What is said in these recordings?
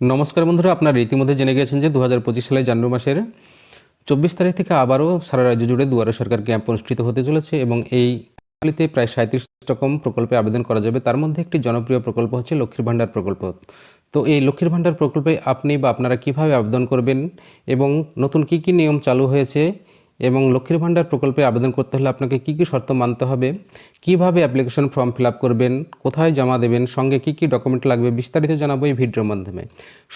নমস্কার বন্ধুরা, আপনারা ইতিমধ্যে জেনে গেছেন যে দু হাজার পঁচিশ সালের জানুয়ারি মাসের চব্বিশ তারিখ থেকে আবারও সারা রাজ্য জুড়ে দুয়ারে সরকার ক্যাম্প অনুষ্ঠিত হতে চলেছে এবং এই ক্যাম্পগুলিতে প্রায় সাঁত্রিশ রকম প্রকল্পে আবেদন করা যাবে। তার মধ্যে একটি জনপ্রিয় প্রকল্প হচ্ছে লক্ষ্মীর ভাণ্ডার প্রকল্প। তো এই লক্ষ্মীর ভাণ্ডার প্রকল্পে আপনি বা আপনারা কীভাবে আবেদন করবেন এবং নতুন কি কি নিয়ম চালু হয়েছে এবং লক্ষ্মীর ভাণ্ডার প্রকল্পে আবেদন করতে হলে আপনাকে কি কি শর্ত মানতে হবে? কীভাবে অ্যাপ্লিকেশন ফর্ম ফিল করবেন? কোথায় জমা দেবেন? সঙ্গে কি কি ডকুমেন্ট লাগবে? বিস্তারিত জানাব এই ভিডিওর মাধ্যমে।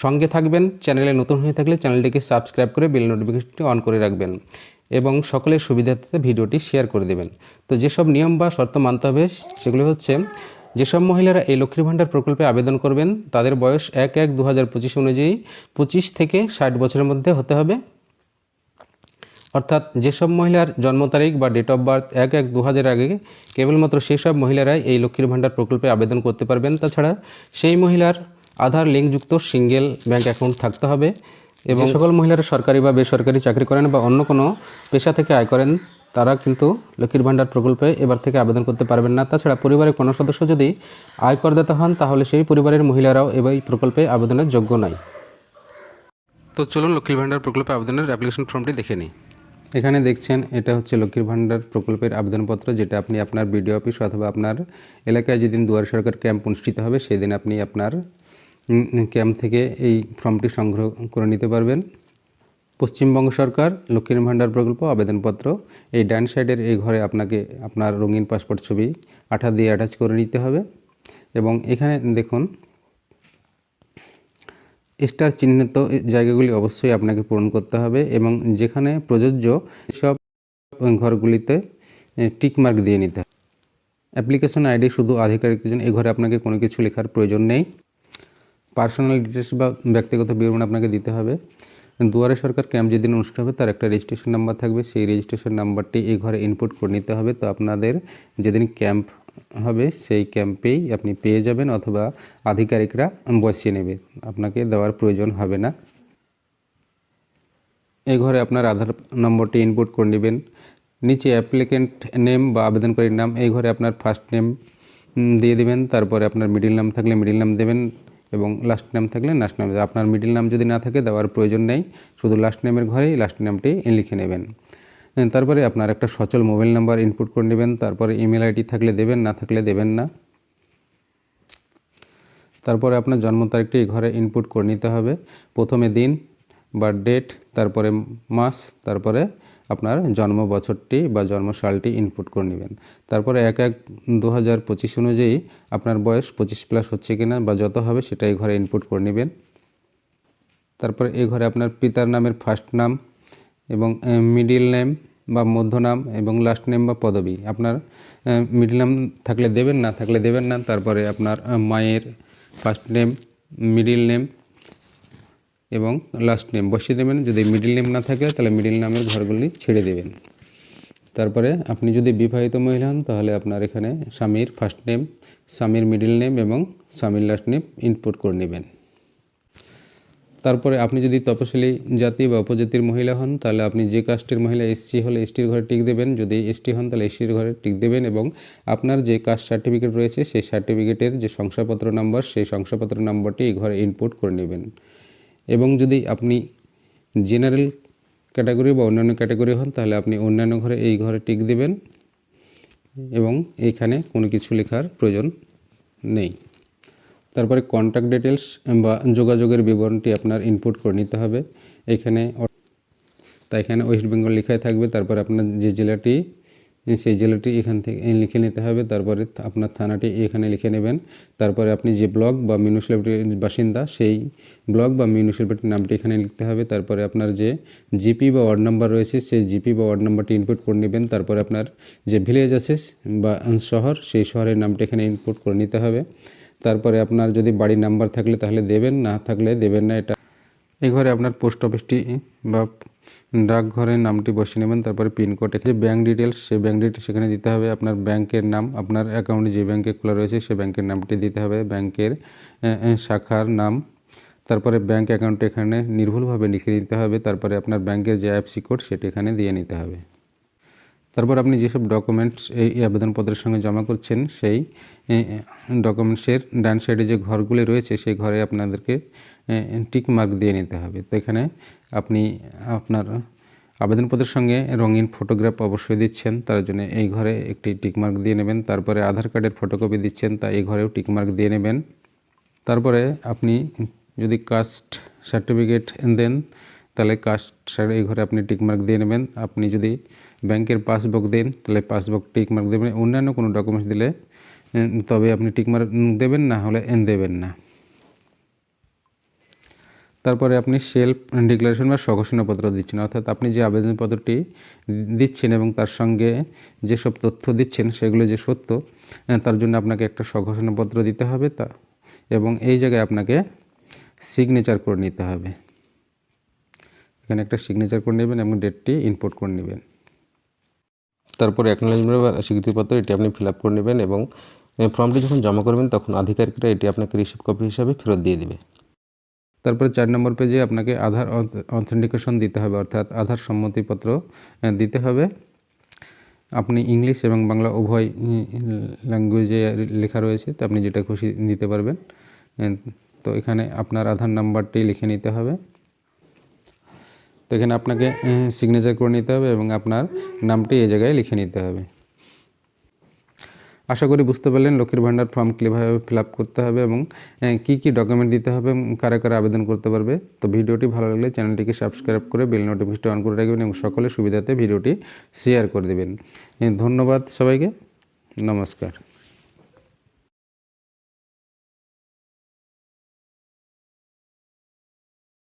সঙ্গে থাকবেন, চ্যানেলে নতুন হয়ে থাকলে চ্যানেলটিকে সাবস্ক্রাইব করে বেল নোটিফিকেশনটি অন করে রাখবেন এবং সকলের সুবিধার্থে ভিডিওটি শেয়ার করে দেবেন। তো যেসব নিয়ম বা শর্ত মানতে হবে, সেগুলো হচ্ছে, যেসব মহিলারা এই লক্ষ্মীর ভাণ্ডার প্রকল্পে আবেদন করবেন, তাদের বয়স এক এক দু হাজার পঁচিশ অনুযায়ী পঁচিশ থেকে ষাট বছরের মধ্যে হতে হবে। অর্থাৎ যেসব মহিলার জন্ম তারিখ বা ডেট অফ বার্থ এক এক দু হাজার আগে কেবলমাত্র সেই সব মহিলারাই এই লক্ষ্মীর ভাণ্ডার প্রকল্পে আবেদন করতে পারবেন। তাছাড়া সেই মহিলার আধার লিঙ্কযুক্ত সিঙ্গেল ব্যাংক অ্যাকাউন্ট থাকতে হবে এবং সকল মহিলারা সরকারি বা বেসরকারি চাকরি করেন বা অন্য কোনো পেশা থেকে আয় করেন তারা কিন্তু লক্ষ্মীর ভাণ্ডার প্রকল্পে এবার থেকে আবেদন করতে পারবেন না। তাছাড়া পরিবারের কোনো সদস্য যদি আয় আয়করদাতা হন তাহলে সেই পরিবারের মহিলারাও এবার এই প্রকল্পে আবেদনের যোগ্য নয়। তো চলুন লক্ষ্মীর ভাণ্ডার প্রকল্পে আবেদনের অ্যাপ্লিকেশন ফর্মটি দেখে নিই। এখানে দেখছেন, এটা হচ্ছে লক্ষ্মীর ভাণ্ডার প্রকল্পের আবেদনপত্র, যেটা আপনি আপনার বিডিও অফিস অথবা আপনার এলাকায় যেদিন দুয়ার সরকার ক্যাম্প অনুষ্ঠিত হবে, সেদিন আপনি আপনার ক্যাম্প থেকে এই ফর্মটি সংগ্রহ করে নিতে পারবেন। পশ্চিমবঙ্গ সরকার, লক্ষ্মীর ভাণ্ডার প্রকল্প, আবেদনপত্র, এই ডান সাইডের এই ঘরে আপনাকে আপনার রঙিন পাসপোর্ট ছবি আঠা দিয়ে অ্যাটাচ করে নিতে হবে। এবং এখানে দেখুন স্টার চিহ্নিত জায়গাগুলি অবশ্যই আপনাকে পূরণ করতে হবে এবং যেখানে প্রযোজ্য সব ঘরগুলিতে টিক মার্ক দিয়ে নিতে হবে। অ্যাপ্লিকেশন আইডি শুধু আধিকারিকের জন্য এই ঘরে আপনাকে কোনো কিছু লেখার প্রয়োজন নেই। পার্সোনাল ডিটেলস বা ব্যক্তিগত বিবরণ আপনাকে দিতে হবে। দুয়ারে সরকার ক্যাম্প যেদিন অনুষ্ঠিত হবে, তার একটা রেজিস্ট্রেশন নাম্বার থাকবে। সেই রেজিস্ট্রেশন নাম্বারটি এই ঘরে ইনপুট করে নিতে হবে। তো আপনাদের যেদিন ক্যাম্প হবে, সেই ক্যাম্পেই আপনি পেয়ে যাবেন অথবা আধিকারিকরা বসিয়ে নেবে। আপনাকে দেওয়ার প্রয়োজন হবে না। এই ঘরে আপনার আধার নম্বরটি ইনপুট করে নেবেন। নিচে অ্যাপ্লিকেন্ট নেম বা আবেদনকারীর নাম, এই ঘরে আপনার ফার্স্ট নেম দিয়ে দেবেন। তারপরে আপনার মিডিল নাম থাকলে মিডিল নাম দেবেন এবং লাস্ট নাম থাকলে লাস্ট নাম আপনার মিডিল নাম যদি না থাকে, দেওয়ার প্রয়োজন নেই। শুধু লাস্ট নেমের ঘরেই লাস্ট নামটি লিখে নেবেন। তারপরে আপনার একটা সচল মোবাইল নাম্বার ইনপুট করে নেবেন, তারপরে ইমেল আইডি থাকলে দেবেন, না থাকলে দেবেন না। তারপরে আপনার জন্ম তারিখটি ঘরে ইনপুট করে নিতে হবে। প্রথমে দিন বা ডেট তারপরে মাস, তারপরে আপনার জন্ম বছরটি বা জন্মসালটি ইনপুট করে নেবেন। তারপরে এক এক দু হাজার পঁচিশ অনুযায়ী আপনার বয়স পঁচিশ প্লাস হচ্ছে কিনা বা যত হবে সেটা এই ঘরে ইনপুট করে নেবেন। তারপরে এই ঘরে আপনার পিতার নামের ফার্স্ট নাম এবং মিডিল নেম বা মধ্য নাম এবং লাস্ট নেম বা পদবি। আপনার মিডিল নাম থাকলে দেবেন, না থাকলে দেবেন না। তারপরে আপনার মায়ের ফার্স্ট নেম মিডিল নেম এবং লাস্ট নেম বসিয়ে দেবেন। যদি মিডিল নেম না থাকে, তাহলে মিডিল নামের ঘরগুলি ছেড়ে দেবেন। তারপরে আপনি যদি বিবাহিত মহিলা হন, তাহলে আপনার এখানে স্বামীর ফার্স্ট নেম স্বামীর মিডিল নেম এবং স্বামীর লাস্ট নেম ইনপুট করে নেবেন। তারপরে আপনি যদি তপশিলি জাতি বা উপজাতির মহিলা হন, তাহলে আপনি যে কাস্টের মহিলা এসসি হলে এসটির ঘরে টিক দেবেন। যদি এসটি হন, তাহলে এসটির ঘরে টিক দেবেন এবং আপনার যে কাস্ট সার্টিফিকেট রয়েছে, সেই সার্টিফিকেটের যে শংসাপত্র নাম্বার, সেই শংসাপত্র নাম্বারটি এই ঘরে ইনপুট করে নেবেন। এবং যদি আপনি জেনারেল ক্যাটাগরি বা অন্যান্য ক্যাটাগরি হন, তাহলে আপনি অন্যান্য ঘরে এই ঘরে টিক দেবেন এবং এইখানে কোনো কিছু লেখার প্রয়োজন নেই। তারপরে কন্ট্যাক্ট ডিটেলস বা যোগাযোগের বিবরণটি আপনার ইনপুট করে নিতে হবে। এখানে তা এখানে ওয়েস্ট বেঙ্গল লেখাই থাকবে, তারপরে আপনার যে জেলাটি, সেই জেলাটি এখান থেকে লিখে নিতে হবে, তারপরে আপনার থানাটি এখানে লিখে নেবেন। তারপরে আপনি যে ব্লক বা মিউনিসিপ্যালিটির বাসিন্দা, সেই ব্লক বা মিউনিসিপ্যালিটির নামটি এখানে লিখতে হবে। তারপরে আপনার যে জিপি বা ওয়ার্ড নাম্বার রয়েছে, সেই জিপি বা ওয়ার্ড নাম্বারটি ইনপুট করে নেবেন। তারপরে আপনার যে ভিলেজ আছে বা শহর, সেই শহরের নামটি এখানে ইনপুট করে নিতে হবে। তারপরে আপনার যদি বাড়ির নাম্বার থাকলে তাহলে দেবেন, না থাকলে দেবেন না, এটা এই ঘরে আপনার পোস্ট অফিসটি বা ডাকঘরের নামটি বসিয়ে নেবেন, তারপরে পিনকোড যে ব্যাঙ্ক ডিটেলস সেই ব্যাঙ্ক ডিটেলস সেখানে দিতে হবে আপনার ব্যাংকের নাম, আপনার অ্যাকাউন্টে যে ব্যাংকে খোলা রয়েছে সে ব্যাংকের নামটি দিতে হবে, ব্যাংকের শাখার নাম, তারপরে ব্যাংক অ্যাকাউন্ট এখানে নির্ভুলভাবে লিখে দিতে হবে, তারপরে আপনার ব্যাংকের যে অ্যাপসি কোড সেটি এখানে দিয়ে নিতে হবে। তারপর আপনি যেসব ডকুমেন্টস এই আবেদনপত্রের সঙ্গে জমা করছেন, সেই ডকুমেন্টসের ডান সাইডে যে ঘরগুলি রয়েছে, সেই ঘরে আপনাদেরকে টিক মার্ক দিয়ে নিতে হবে। তো এখানে আপনি আপনার আবেদনপত্রের সঙ্গে রঙিন ফটোগ্রাফ অবশ্যই দিচ্ছেন, তার জন্য এই ঘরে একটি টিক মার্ক দিয়ে নেবেন। তারপরে আধার কার্ডের ফটোকপি দিচ্ছেন, তা এই ঘরেও টিক মার্ক দিয়ে নেবেন। তারপরে আপনি যদি কাস্ট সার্টিফিকেট দেন তাহলে কাস্ট এই ঘরে আপনি টিকমার্ক দিয়ে নেবেন। আপনি যদি ব্যাংকের পাসবুক দেন, তাহলে পাসবুক টিকমার্ক দেবেন। অন্যান্য কোনো ডকুমেন্টস দিলে তবে আপনি টিকমার্ক দেবেন, না হলে এন দেবেন না। তারপরে আপনি সেলফ ডিক্লারেশন বা স্বঘোষণাপত্র দিচ্ছেন। অর্থাৎ আপনি যে আবেদনপত্রটি দিচ্ছেন এবং তার সঙ্গে যেসব তথ্য দিচ্ছেন, সেগুলো যে সত্য তার জন্য আপনাকে একটা স্বঘোষণাপত্র দিতে হবে তা, এবং এই জায়গায় আপনাকে সিগনেচার করে নিতে হবে। এখানে একটা সিগনেচার করে নেবেন এবং ডেটটি ইনপুট করে নেবেন। তারপরে অ্যাকনোলেজমেন্ট বা স্বীকৃতিপত্র এটি আপনি ফিল আপ করে নেবেন এবং ফর্মটি যখন জমা করবেন তখন আধিকারিকরা এটি আপনাকে রিসিভ কপি হিসাবে ফেরত দিয়ে দেবে। তারপরে চার নম্বর পেজে আপনাকে আধার অথেন্টিকেশন দিতে হবে, অর্থাৎ আধার সম্মতিপত্র দিতে হবে। আপনি ইংলিশ এবং বাংলা উভয় ল্যাঙ্গুয়েজে লেখা রয়েছে, তো আপনি যেটা খুশি দিতে পারবেন। তো এখানে আপনার আধার নাম্বারটি লিখে নিতে হবে। তো এখানে আপনাকে সিগনেচার করে নিতে হবে এবং আপনার নামটি এই জায়গায় লিখে নিতে হবে। আশা করি বুঝতে পারলেন, লক্ষ্মীর ভাণ্ডার ফর্ম কীভাবে ফিল আপ করতে হবে এবং কী কী ডকুমেন্ট দিতে হবে কারা কারা আবেদন করতে পারবে। তো ভিডিওটি ভালো লাগলে চ্যানেলটিকে সাবস্ক্রাইব করে বেল নোটিফিকেশন অন করে রাখবেন এবং সকলের সুবিধাতে ভিডিওটি শেয়ার করে দেবেন। ধন্যবাদ সবাইকে। নমস্কার।